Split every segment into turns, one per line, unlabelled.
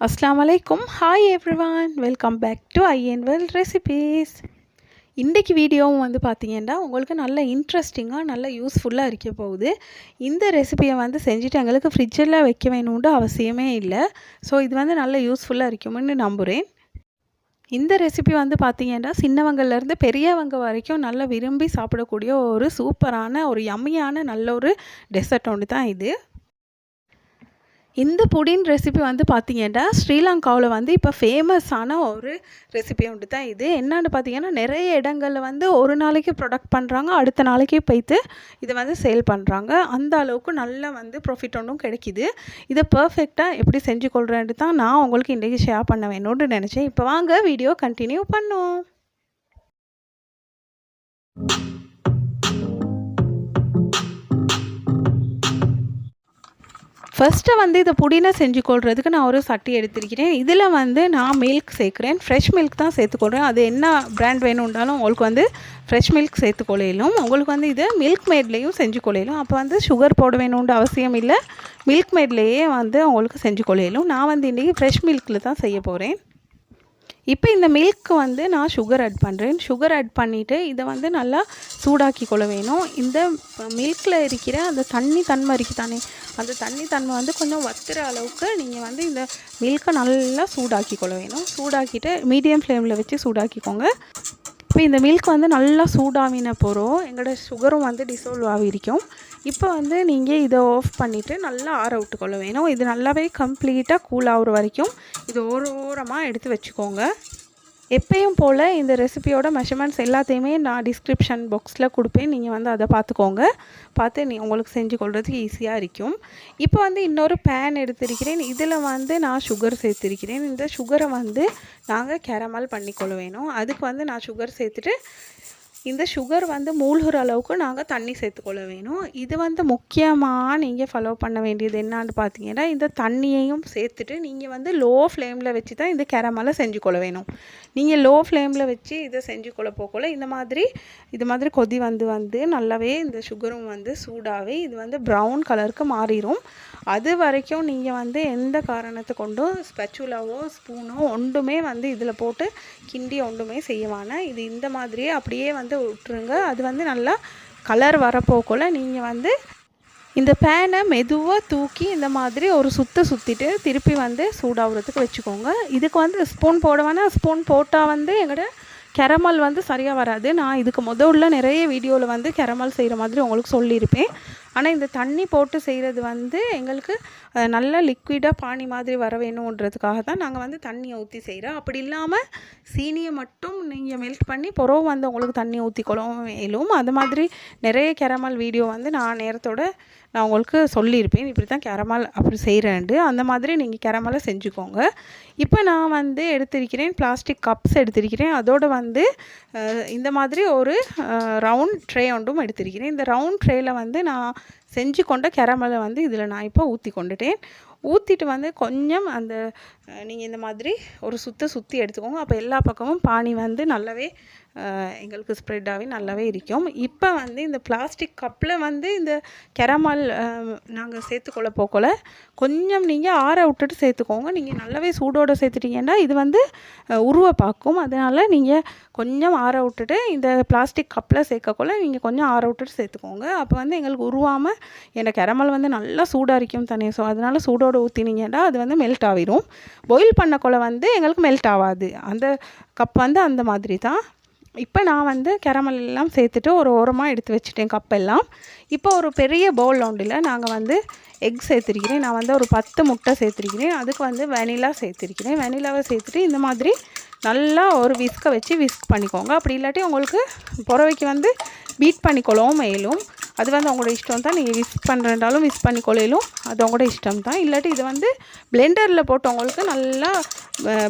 அஸ்லாம் வலைக்கும் hi everyone welcome back to I N well recipes இன்றைக்கு வீடியோவும் வந்து பார்த்தீங்கன்னா உங்களுக்கு நல்ல இன்ட்ரெஸ்டிங்காக நல்ல யூஸ்ஃபுல்லாக இருக்க போகுது. இந்த ரெசிபியை வந்து செஞ்சுட்டு எங்களுக்கு ஃப்ரிட்ஜில் வைக்க வேணும்னு அவசியமே இல்லை. ஸோ இது வந்து நல்ல யூஸ்ஃபுல்லாக இருக்கும்னு நம்புகிறேன் இந்த ரெசிபி வந்து பார்த்திங்கன்னா சின்னவங்கள்லேருந்து பெரியவங்க வரைக்கும் நல்லா விரும்பி சாப்பிடக்கூடிய ஒரு சூப்பரான ஒரு யம்மியான நல்ல ஒரு டெசர்ட் ஒன்று தான் இது. இந்த புடின் ரெசிபி வந்து பார்த்தீங்கன்னா ஸ்ரீலங்காவில் வந்து இப்போ ஃபேமஸான ஒரு ரெசிபி ஒன்று தான் இது. என்னன்னு பார்த்தீங்கன்னா நிறைய இடங்களில் வந்து ஒரு நாளைக்கு ப்ரொடக்ட் பண்ணுறாங்க அடுத்த நாளைக்கே போய்த்து இதை வந்து சேல் பண்ணுறாங்க அந்த அளவுக்கு நல்ல வந்து ப்ராஃபிட் ஒன்றும் கிடைக்கிது. இதை பர்ஃபெக்டாக எப்படி செஞ்சு கொள்கிறேன்ட்டு தான் நான் உங்களுக்கு இன்றைக்கி ஷேர் பண்ண வேணும்னு நினச்சேன். இப்போ வாங்க வீடியோ கண்டினியூ பண்ணும் ஃபஸ்ட்டு வந்து இதை புடினை செஞ்சு கொள்றதுக்கு நான் ஒரு சட்டி எடுத்திருக்கிறேன். இதில் வந்து நான் மில்க் சேர்க்குறேன். ஃப்ரெஷ் மில்க் தான் சேர்த்துக்கொள்கிறேன் அது என்ன பிராண்ட் வேணும்னாலும் உங்களுக்கு வந்து ஃப்ரெஷ் மில்க் சேர்த்துக்கொள்ளையிலும் உங்களுக்கு வந்து இது மில்க் மேட்லேயும் செஞ்சு கொள்ளையிலும். அப்போ வந்து சுகர் போட வேணும்ன்ற அவசியம் இல்லை. மில்க் மேட்லேயே வந்து உங்களுக்கு செஞ்சு கொள்ளையிலும். நான் வந்து இன்றைக்கி ஃப்ரெஷ் மில்கில் தான் செய்ய போகிறேன் இப்போ இந்த மில்க்கு வந்து நான் சுகர் ஆட் பண்ணுறேன் சுகர் ஆட் பண்ணிவிட்டு இதை வந்து நல்லா சூடாக்கி கொள்ள வேணும். இந்த மில்கில் இருக்கிற அந்த தண்ணி தன்மை இருக்குது தானே அந்த தண்ணி தன்மை வந்து கொஞ்சம் வத்துற அளவுக்கு நீங்கள் வந்து இந்த மில்கை நல்லா சூடாக்கி கொள்ள வேணும். சூடாக்கிட்டு மீடியம் ஃப்ளேமில் வச்சு சூடாக்கிக்கோங்க. இப்போ இந்த மில்க் வந்து நல்லா சூடாவின போகிறோம் எங்களோட சுகரும் வந்து டிசால்வ் ஆகிருக்கும் இப்போ வந்து நீங்கள் இதை ஆஃப் பண்ணிவிட்டு நல்லா ஆற விட்டுக்கொள்ள வேணும் இது நல்லாவே கம்ப்ளீட்டாக கூல் ஆகுற வரைக்கும் இது ஒரு ஓரமாக எடுத்து வச்சுக்கோங்க. எப்பயும் போல் இந்த ரெசிபியோட மெஷர்மெண்ட்ஸ் எல்லாத்தையுமே நான் டிஸ்கிரிப்ஷன் பாக்ஸில் கொடுப்பேன். நீங்கள் வந்து அதை பார்த்துக்கோங்க. பார்த்து நீ உங்களுக்கு செஞ்சு கொள்றதுக்கு ஈஸியாக இருக்கும். இப்போ வந்து இன்னொரு பேன் எடுத்திருக்கிறேன். இதில் வந்து நான் சுகர் சேர்த்துருக்கிறேன். இந்த சுகரை வந்து நாங்கள் கேரமல் பண்ணிக்கொள்ள வேணும் அதுக்கு வந்து நான் சுகர் சேர்த்துட்டு இந்த சுகர் வந்து மூழ்கிற அளவுக்கு நாங்கள் தண்ணி சேர்த்துக்கொள்ள வேணும். இது வந்து முக்கியமாக நீங்கள் ஃபாலோ பண்ண வேண்டியது என்னான்னு பார்த்தீங்கன்னா இந்த தண்ணியையும் சேர்த்துட்டு நீங்கள் வந்து லோ ஃப்ளேமில் வச்சு தான் இந்த கேரமலை செஞ்சு கொள்ள வேணும். நீங்கள் லோ ஃப்ளேமில் வச்சு இதை செஞ்சு கொள்ள போகல இந்த மாதிரி இது மாதிரி கொதி வந்து வந்து நல்லாவே இந்த சுகரும் வந்து சூடாகவே இது வந்து ப்ரௌன் கலருக்கு மாறிடும் அது வரைக்கும் நீங்கள் வந்து எந்த காரணத்தை கொண்டும் ஸ்பெச்சுலாவோ ஸ்பூனோ ஒன்றுமே வந்து இதில் போட்டு கிண்டி ஒன்றுமே செய்யவான இது இந்த மாதிரியே அப்படியே வந்து விட்டுருங்க. அது வந்து நல்லா கலர் வரப்போக்குள்ள நீங்கள் வந்து இந்த பேனை மெதுவாக தூக்கி இந்த மாதிரி ஒரு சுற்ற சுற்றிட்டு திருப்பி வந்து சூடாகிறதுக்கு வச்சுக்கோங்க. இதுக்கு வந்து ஸ்பூன் போடுவேன்னா ஸ்பூன் போட்டால் வந்து எங்கள்கிட்ட கெரமல் வந்து சரியாக வராது. நான் இதுக்கு முதல்ல நிறைய வீடியோவில் வந்து கெரமல் செய்கிற மாதிரி உங்களுக்கு சொல்லியிருப்பேன். ஆனால் இந்த தண்ணி போட்டு செய்கிறது வந்து எங்களுக்கு நல்ல லிக்விடாக பானி மாதிரி வர வேணுன்றதுக்காக தான் நாங்கள் வந்து தண்ணியை ஊற்றி செய்கிறோம் அப்படி இல்லாமல் சீனியை மட்டும் நீங்கள் மெல்ட் பண்ணி புறவு வந்து உங்களுக்கு தண்ணி ஊற்றி கொள்ளவும் இயலும் அது மாதிரி நிறைய கேரமல் வீடியோ வந்து நான் நேரத்தோட நான் உங்களுக்கு சொல்லியிருப்பேன். இப்படி தான் கேரமல் அப்படி செய்கிறேன்ட்டு அந்த மாதிரி நீங்கள் கேரமலை செஞ்சுக்கோங்க. இப்போ நான் வந்து எடுத்திருக்கிறேன் பிளாஸ்டிக் கப்ஸ் எடுத்திருக்கிறேன். அதோடு வந்து இந்த மாதிரி ஒரு ரவுண்ட் ட்ரே ஒன்றும் எடுத்திருக்கிறேன். இந்த ரவுண்ட் ட்ரேயில் வந்து நான் செஞ்சு கொண்ட கேரமலை வந்து இதில் நான் இப்போ ஊற்றி கொண்டுட்டேன். ஊற்றிட்டு வந்து கொஞ்சம் அந்த நீங்கள் இந்த மாதிரி ஒரு சுற்ற சுற்றி எடுத்துக்கோங்க. அப்போ எல்லா பக்கமும் பானி வந்து நல்லாவே எங்களுக்கு ஸ்ப்ரெட்டாகவே நல்லாவே இருக்கும். இப்போ வந்து இந்த பிளாஸ்டிக் கப்பில் வந்து இந்த கெரமல் நாங்கள் சேர்த்துக்கொள்ள போக்கல கொஞ்சம் நீங்கள் ஆற விட்டுட்டு சேர்த்துக்கோங்க. நீங்கள் நல்லாவே சூடோடு சேர்த்துட்டிங்கன்னா இது வந்து உருவ பார்க்கும். அதனால் நீங்கள் கொஞ்சம் ஆற விட்டுட்டு இந்த பிளாஸ்டிக் கப்பில் சேர்க்கக்குள்ள நீங்கள் கொஞ்சம் ஆற விட்டுட்டு சேர்த்துக்கோங்க. அப்போ வந்து எங்களுக்கு உருவாமல் எனக்கு கெரமல் வந்து நல்லா சூடாக இருக்கும் தானே. ஸோ அதனால் சூடோடு ஊற்றினீங்கன்னா அது வந்து மெல்ட் ஆகிரும் பாயில் பண்ணக்குள்ள வந்து எங்களுக்கு மெல்ட் ஆகாது. அந்த கப் வந்து அந்த மாதிரி தான். இப்போ நான் வந்து கேரமல் எல்லாம் சேர்த்துட்டு ஒரு ஓரமாக எடுத்து வச்சுட்டேன் கப்பெல்லாம் இப்போ ஒரு பெரிய பவுல் ஒன்றில் நாங்கள் வந்து எக் சேர்த்துருக்கிறேன். நான் வந்து ஒரு பத்து முட்டை சேர்த்துருக்கிறேன். அதுக்கு வந்து வெனிலா சேர்த்துருக்கிறேன். வெனிலாவை சேர்த்துட்டு இந்த மாதிரி நல்லா ஒரு விஸ்கை வச்சு விஸ்க் பண்ணிக்கோங்க. அப்படி இல்லாட்டி உங்களுக்கு புறவைக்கு வந்து பீட் பண்ணிக்கொள்ளவும் மேலும். அது வந்து உங்களோட இஷ்டம் தான். நீங்கள் விஸ்க் பண்ணுறதாலும் விஸ் பண்ணிக்கொள்ளையிலும் அது உங்களோட இஷ்டம் தான். இல்லாட்டி இதை வந்து பிளெண்டரில் போட்டவங்களுக்கு நல்லா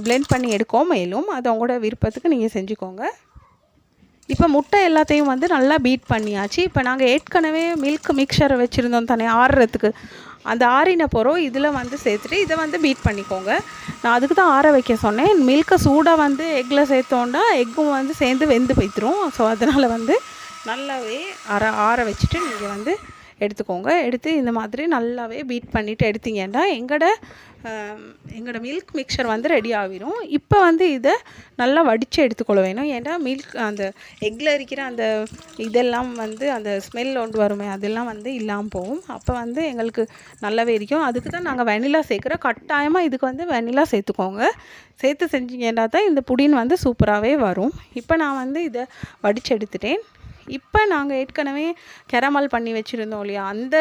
பிளெண்ட் பண்ணி எடுக்கவும் மேலும். அது உங்களோட விருப்பத்துக்கு நீங்கள் செஞ்சுக்கோங்க. இப்போ முட்டை எல்லாத்தையும் வந்து நல்லா பீட் பண்ணியாச்சு. இப்போ நாங்கள் ஏற்கனவே மில்க் மிக்சரை வச்சுருந்தோம் தானே ஆறுறதுக்கு அந்த ஆறின போகிறோம் இதில் வந்து சேர்த்துட்டு இதை வந்து பீட் பண்ணிக்கோங்க. நான் அதுக்கு தான் ஆற வைக்க சொன்னேன். மில்கை சூடாக வந்து எக்கில் சேர்த்தோன்னா எக்கும் வந்து சேர்ந்து வெந்து போய்த்துரும். ஸோ அதனால் வந்து நல்லாவே ஆற ஆற வச்சுட்டு நீங்கள் வந்து எடுத்துக்கோங்க. எடுத்து இந்த மாதிரி நல்லாவே பீட் பண்ணிவிட்டு எடுத்தீங்கன்னா எங்களோட எங்களோட மில்க் மிக்சர் வந்து ரெடி ஆகிரும். இப்போ வந்து இதை நல்லா வடித்து எடுத்துக்கொள்ள வேணும் ஏன்னா மில்க் அந்த எக்கில் இருக்கிற அந்த இதெல்லாம் வந்து அந்த ஸ்மெல் ஒன்று வருமே அதெல்லாம் வந்து இல்லாமல் போகும். அப்போ வந்து எங்களுக்கு நல்லாவே இருக்கும். அதுக்கு தான் நாங்கள் வெனிலா சேர்க்குறோம் கட்டாயமாக இதுக்கு வந்து வெனிலா சேர்த்துக்கோங்க. சேர்த்து செஞ்சீங்கன்னா தான் இந்த புடின் வந்து சூப்பராகவே வரும். இப்போ நான் வந்து இதை வடித்து எடுத்துட்டேன். இப்போ நாங்கள் ஏற்கனவே கெரமல் பண்ணி வச்சுருந்தோம் இல்லையா? அந்த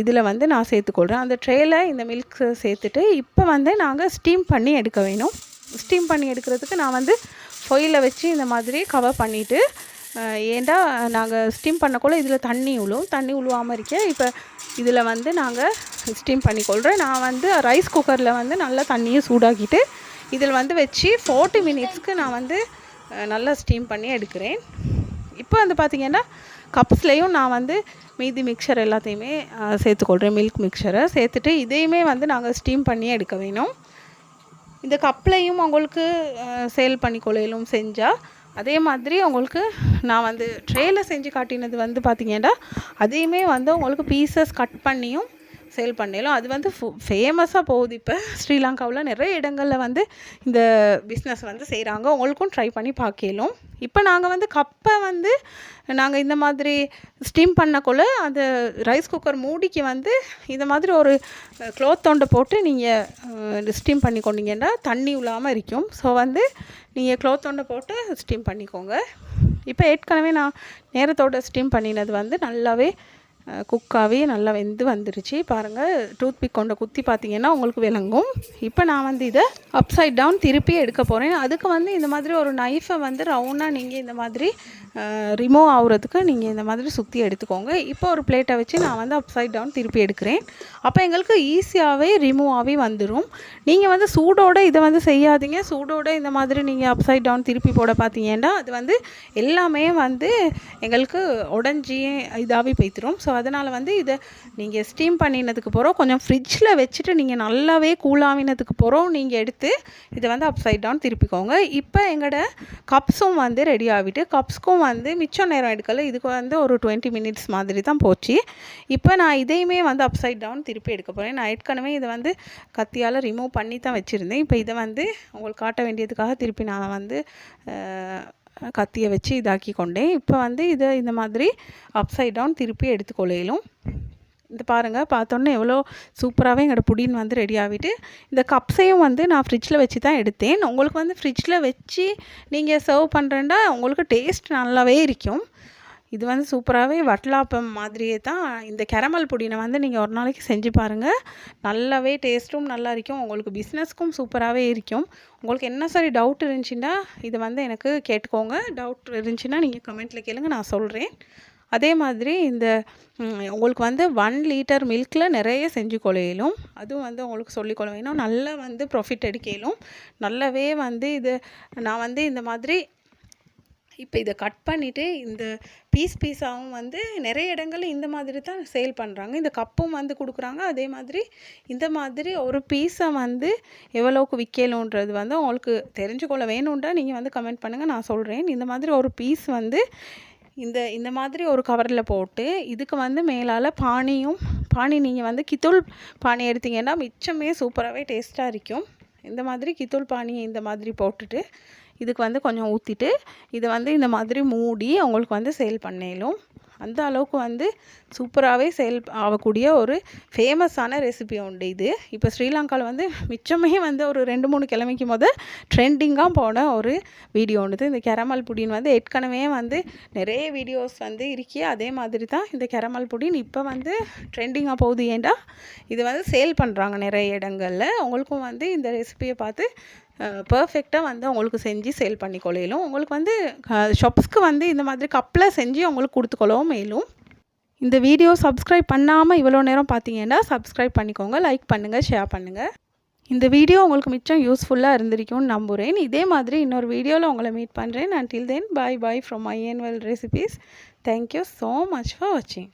இதில் வந்து நான் சேர்த்துக்கொள்கிறேன். அந்த ட்ரேயில் இந்த மில்க் சேர்த்துட்டு இப்போ வந்து நாங்கள் ஸ்டீம் பண்ணி எடுக்க வேணும். ஸ்டீம் பண்ணி எடுக்கிறதுக்கு நான் வந்து ஃபொயிலில் வச்சு இந்த மாதிரி கவர் பண்ணிவிட்டு ஏண்டா நாங்கள் ஸ்டீம் பண்ணக்குள்ள இதில் தண்ணி உழுவும் தண்ணி உழுவாமல் இருக்க. இப்போ இதில் வந்து நாங்கள் ஸ்டீம் பண்ணிக்கொள்கிறோம். நான் வந்து ரைஸ் குக்கரில் வந்து நல்லா தண்ணியை சூடாக்கிட்டு இதில் வந்து வச்சு ஃபோர்ட்டி மினிட்ஸ்க்கு நான் வந்து நல்லா ஸ்டீம் பண்ணி எடுக்கிறேன். இப்போ வந்து பார்த்திங்கன்னா கப்ஸ்லேயும் நான் வந்து மீதி மிக்சர் எல்லாத்தையுமே சேர்த்துக்கொள்கிறேன் மில்க் மிக்சரை சேர்த்துட்டு இதையுமே வந்து நாங்கள் ஸ்டீம் பண்ணி எடுக்க வேணும். இந்த கப்லையும் உங்களுக்கு சேல் பண்ணி கொள்ளையிலும் செஞ்சால் அதே மாதிரி உங்களுக்கு நான் வந்து ட்ரேயில் செஞ்சு காட்டினது வந்து பார்த்திங்கன்னா அதையுமே வந்து உங்களுக்கு பீசஸ் கட் பண்ணியும் சேல் பண்ணலும் அது வந்து ஃபேமஸாக போகுது இப்போ. ஸ்ரீலங்காவில் நிறைய இடங்களில் வந்து இந்த பிஸ்னஸ் வந்து செய்கிறாங்க உங்களுக்கும் ட்ரை பண்ணி பார்க்கலும் இப்போ நாங்கள் வந்து கப்பை வந்து நாங்கள் இந்த மாதிரி ஸ்டீம் பண்ணக்குள்ள அந்த ரைஸ் குக்கர் மூடிக்கு வந்து இந்த மாதிரி ஒரு க்ளோத் தொண்டை போட்டு நீங்கள் ஸ்டீம் பண்ணி கொண்டீங்கன்னா தண்ணி இல்லாமல் இருக்கும். ஸோ வந்து நீங்கள் க்ளோத் தொண்டை போட்டு ஸ்டீம் பண்ணிக்கோங்க. இப்போ ஏற்கனவே நான் நேரத்தோடு ஸ்டீம் பண்ணினது வந்து நல்லாவே குக்காகவே நல்லா வெந்து வந்துருச்சு. பாருங்கள் டூத் பிக் கொண்ட குத்தி பார்த்தீங்கன்னா உங்களுக்கு விளங்கும். இப்போ நான் வந்து இதை அப்சைட் டவுன் திருப்பி எடுக்க போகிறேன் அதுக்கு வந்து இந்த மாதிரி ஒரு நைஃபை வந்து ரவுண்டாக நீங்கள் இந்த மாதிரி ரிமூவ் ஆகுறதுக்கு நீங்கள் இந்த மாதிரி சுற்றி எடுத்துக்கோங்க. இப்போ ஒரு பிளேட்டை வச்சு நான் வந்து அப்சைட் டவுன் திருப்பி எடுக்கிறேன். அப்போ எங்களுக்கு ஈஸியாகவே ரிமூவ் ஆகி வந்துடும் நீங்கள் வந்து சூடோடு இதை வந்து செய்யாதீங்க. சூடோடு இந்த மாதிரி நீங்கள் அப்சைட் டவுன் திருப்பி போட பார்த்தீங்கன்னா அது வந்து எல்லாமே வந்து எங்களுக்கு உடஞ்சி இதாகவே போய்த்திரும். ஸோ அதனால் வந்து இதை நீங்கள் ஸ்டீம் பண்ணினதுக்கு போகிறோம் கொஞ்சம் ஃப்ரிட்ஜில் வச்சுட்டு நீங்கள் நல்லாவே கூலாவினதுக்கு போகிறோம் நீங்கள் எடுத்து இதை வந்து அப்சைட் டவுன் திருப்பிக்கோங்க. இப்போ எங்களோட கப்ஸும் வந்து ரெடி ஆகிட்டு கப்ஸ்க்கும் வந்து மிச்சம் நேரம் எடுக்கல. இதுக்கு வந்து ஒரு டுவெண்ட்டி மினிட்ஸ் மாதிரி தான் போச்சு. இப்போ நான் இதையுமே வந்து அப்சைட் டவுன் திருப்பி எடுக்க போகிறேன் நான் ஏற்கனவே இதை வந்து கத்தியால் ரிமூவ் பண்ணி தான் வச்சுருந்தேன். இப்போ இதை வந்து உங்களுக்கு காட்ட வேண்டியதுக்காக திருப்பி நான் வந்து கத்தியை வச்சு இதாக்கி கொண்டேன். இப்போ வந்து இதை இந்த மாதிரி அப்சைட் டவுன் திருப்பி எடுத்துக்கொள்ளையிலும். இந்த பாருங்கள் பார்த்தோன்னே எவ்வளோ சூப்பராகவே எங்களோட புடின் வந்து ரெடி ஆகிட்டு இந்த கப்ஸையும் வந்து நான் ஃப்ரிட்ஜில் வச்சு தான் எடுத்தேன். உங்களுக்கு வந்து ஃப்ரிட்ஜில் வச்சு நீங்கள் சர்வ் பண்ணுறேன்னா உங்களுக்கு டேஸ்ட் நல்லாவே இருக்கும். இது வந்து சூப்பராகவே வட்டலாப்பம் மாதிரியே தான் இந்த கெரமல் புடினை வந்து நீங்கள் ஒரு நாளைக்கு செஞ்சு பாருங்கள் நல்லாவே டேஸ்ட்டும் நல்லா இருக்கும். உங்களுக்கு பிஸ்னஸ்க்கும் சூப்பராகவே இருக்கும். உங்களுக்கு என்ன சரி டவுட் இருந்துச்சுன்னா இது வந்து எனக்கு கேட்டுக்கோங்க. டவுட் இருந்துச்சுன்னா நீங்கள் கமெண்ட்டில் கேளுங்க நான் சொல்கிறேன் அதே மாதிரி இந்த உங்களுக்கு வந்து ஒன் லிட்டர் மில்கில் நிறைய செஞ்சு கொலையிலும். அதுவும் வந்து உங்களுக்கு சொல்லி கொள்ள வேணும். நல்லா வந்து ப்ராஃபிட் எடுக்கலும். நல்லாவே வந்து இது நான் வந்து இந்த மாதிரி இப்போ இதை கட் பண்ணிவிட்டு இந்த பீஸ் பீஸாகவும் வந்து நிறைய இடங்களில் இந்த மாதிரி தான் சேல் பண்ணுறாங்க இந்த கப்பும் வந்து கொடுக்குறாங்க. அதே மாதிரி இந்த மாதிரி ஒரு பீஸை வந்து எவ்வளோக்கு விற்கலுன்றது வந்து உங்களுக்கு தெரிஞ்சுக்கொள்ள வேணுன்றா நீங்கள் வந்து கமெண்ட் பண்ணுங்கள் நான் சொல்கிறேன் இந்த மாதிரி ஒரு பீஸ் வந்து இந்த இந்த மாதிரி ஒரு கவரில் போட்டு இதுக்கு வந்து மேலால் பானியும் பானி நீங்கள் வந்து கித்தூள் பானி எடுத்தீங்கன்னா மிச்சமே சூப்பராகவே டேஸ்ட்டாக இருக்கும். இந்த மாதிரி கித்தூள் பானியை இந்த மாதிரி போட்டுட்டு இதுக்கு வந்து கொஞ்சம் ஊற்றிட்டு இதை வந்து இந்த மாதிரி மூடி அவங்களுக்கு வந்து சேல் பண்ணேலும். அந்த அளவுக்கு வந்து சூப்பராகவே சேல் ஆகக்கூடிய ஒரு ஃபேமஸான ரெசிபி உண்டு இது. இப்போ ஸ்ரீலங்காவில் வந்து மிச்சமே வந்து ஒரு ரெண்டு மூணு கிழமைக்கு போது ட்ரெண்டிங்காக போன ஒரு வீடியோ ஒன்று இந்த கெரமல் புடின்னு வந்து ஏற்கனவே வந்து நிறைய வீடியோஸ் வந்து இருக்கே அதே மாதிரி தான் இந்த கெரமல் புடின் இப்போ வந்து ட்ரெண்டிங்காக போகுது. ஏண்டா? இது வந்து சேல் பண்ணுறாங்க நிறைய இடங்களில். உங்களுக்கும் வந்து இந்த ரெசிபியை பார்த்து பர்ஃபெக்டாக வந்து உங்களுக்கு செஞ்சு சேல் பண்ணி கொள்ளையிலும் உங்களுக்கு வந்து ஷாப்ஸ்க்கு வந்து இந்த மாதிரி கப்பில் செஞ்சு உங்களுக்கு கொடுத்துக்கொள்ளவும் மேலும். இந்த வீடியோ சப்ஸ்கிரைப் பண்ணாமல் இவ்வளோ நேரம் பார்த்தீங்கன்னா சப்ஸ்கிரைப் பண்ணிக்கோங்க லைக் பண்ணுங்கள் ஷேர் பண்ணுங்கள் இந்த வீடியோ உங்களுக்கு மிச்சம் யூஸ்ஃபுல்லாக இருந்திருக்கும்னு நம்புகிறேன் இதே மாதிரி இன்னொரு வீடியோவில் உங்களை மீட் பண்ணுறேன் until then bye bye from I N well recipes thank you so much for வாட்சிங்